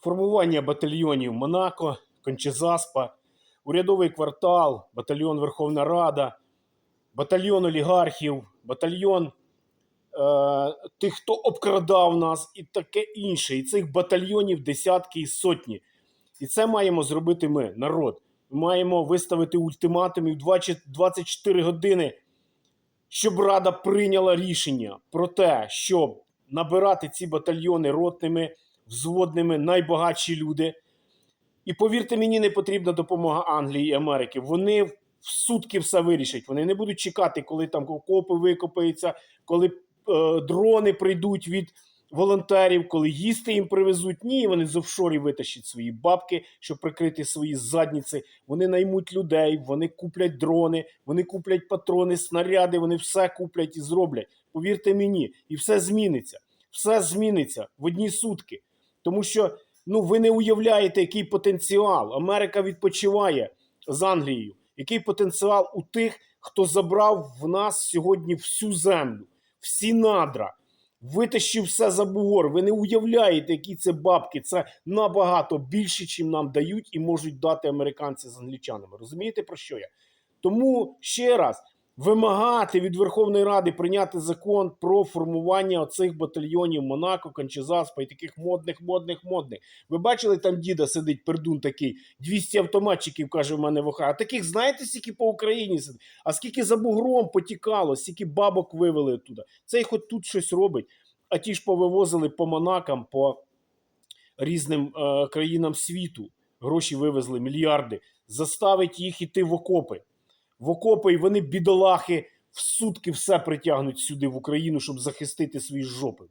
формування батальйонів Монако, Кончезаспа, урядовий квартал, батальйон Верховна Рада, батальйон олігархів, батальйон е, тих, хто обкрадав нас, і таке інше. І цих батальйонів десятки і сотні. І це маємо зробити ми, народ. Ми маємо виставити ультиматумів 24 години, щоб Рада прийняла рішення про те, щоб набирати ці батальйони ротними, взводними, найбагатші люди. І повірте мені, не потрібна допомога Англії і Америки. Вони в сутки все вирішать. Вони не будуть чекати, коли там окопи викопаються, коли е, дрони прийдуть від волонтерів, коли їсти їм привезуть. Ні, вони з офшорів витащать свої бабки, щоб прикрити свої задніці. Вони наймуть людей, вони куплять дрони, вони куплять патрони, снаряди, вони все куплять і зроблять. Повірте мені, і все зміниться. Все зміниться в одні сутки. Тому що ну, ви не уявляєте, який потенціал. Америка відпочиває з Англією. Який потенціал у тих, хто забрав в нас сьогодні всю землю, всі надра, витащив все за бугор. Ви не уявляєте, які це бабки. Це набагато більше, чим нам дають і можуть дати американці з англічанами. Розумієте про що я? Тому ще раз вимагати від Верховної Ради прийняти закон про формування оцих батальйонів Монако, Кончезаспа і таких модних, модних, модних. Ви бачили, там діда сидить пердун такий, 200 автоматчиків, каже в мене в. А таких знаєте, скільки по Україні сидить? А скільки за бугром потікало, скільки бабок вивели оттуда. Цей хоч тут щось робить, а ті ж повивозили по Монакам, по різним е, країнам світу. Гроші вивезли, мільярди. Заставить їх іти в окопи. В окопи, і вони, бідолахи, в сутки все притягнуть сюди в Україну, щоб захистити свої жопи.